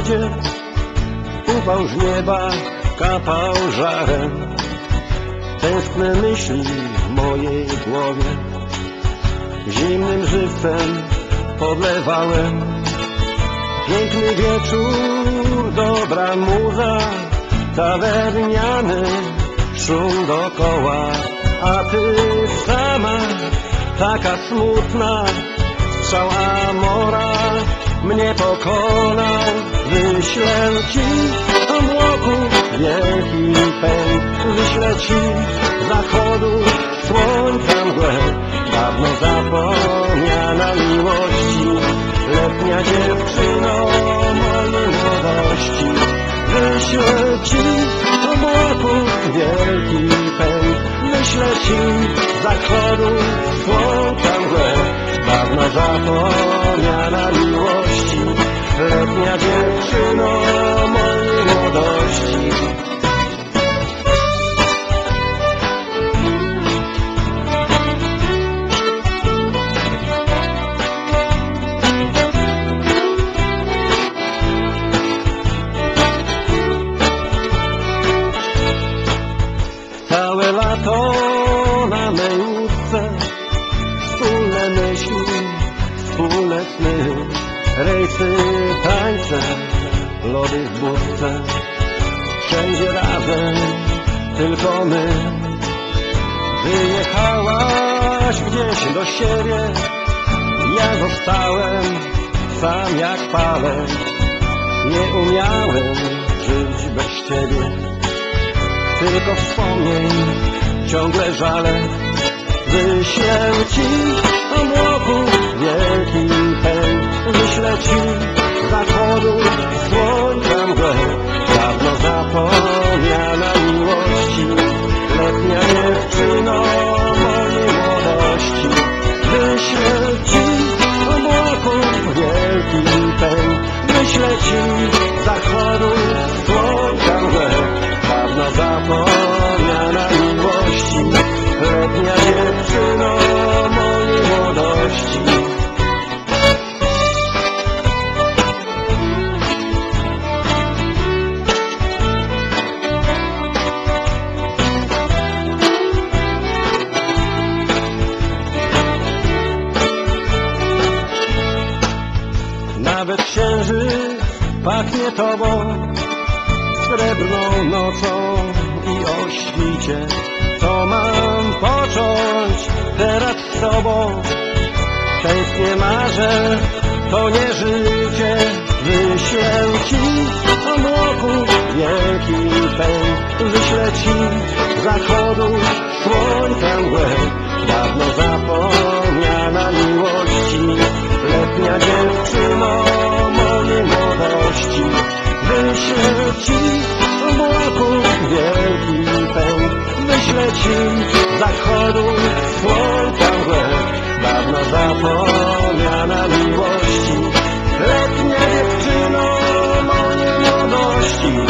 zachodzie Upał z nieba kapał żarem. Tęskne myśli w mojej głowie Zimnym żywcem podlewałem. Piękny wieczór, dobra muza Tawerniany szum dokoła. A ty sama, taka smutna Strzała mnie pokonał. Wyślę ci młoku wielki pęk Wyślę ci zachodu. Słońca mgłę Dawno zapomniana miłości. Letnia dziewczyno mojej młodości Wyślę ci młoku wielki pęk Wyślę ci zachodu. Słońca mgłę Dawno zapomniana miłości Letnia dziewczyno mojej młodości. Całe lato na mej łódce Wspólne myśli, wspólne sny Rejsy, tańce, lody w budce. Wszędzie razem, tylko my. Wyjechałaś gdzieś do siebie. Ja zostałem sam jak palec. Nie umiałem żyć bez ciebie. Tylko wspomnień ciągle żale Wyślę ci o młoku wielki pęk Wyślę ci zachodu słońca mgłę Dawno zapomniana miłości Letnia dziewczyno mojej młodości. Wyślę ci o młoku wielki pęk Wyślę ci zachodu słońca mgłę Letnia dziewczyno mojej młodości. Nawet księżyc pachnie tobą srebrną nocą i o świcie Co mam począć teraz z tobą? Tęsknie marzę, to nie życie. Wyślę ci o młoku wielki pęk Wyślę ci zachodu. Słońca mgłę Dawno zapomniana miłości. Letnia dziewczyno mojej młodości Wyślę ci zapomniana miłości. Letnia dziewczyno mojej młodości.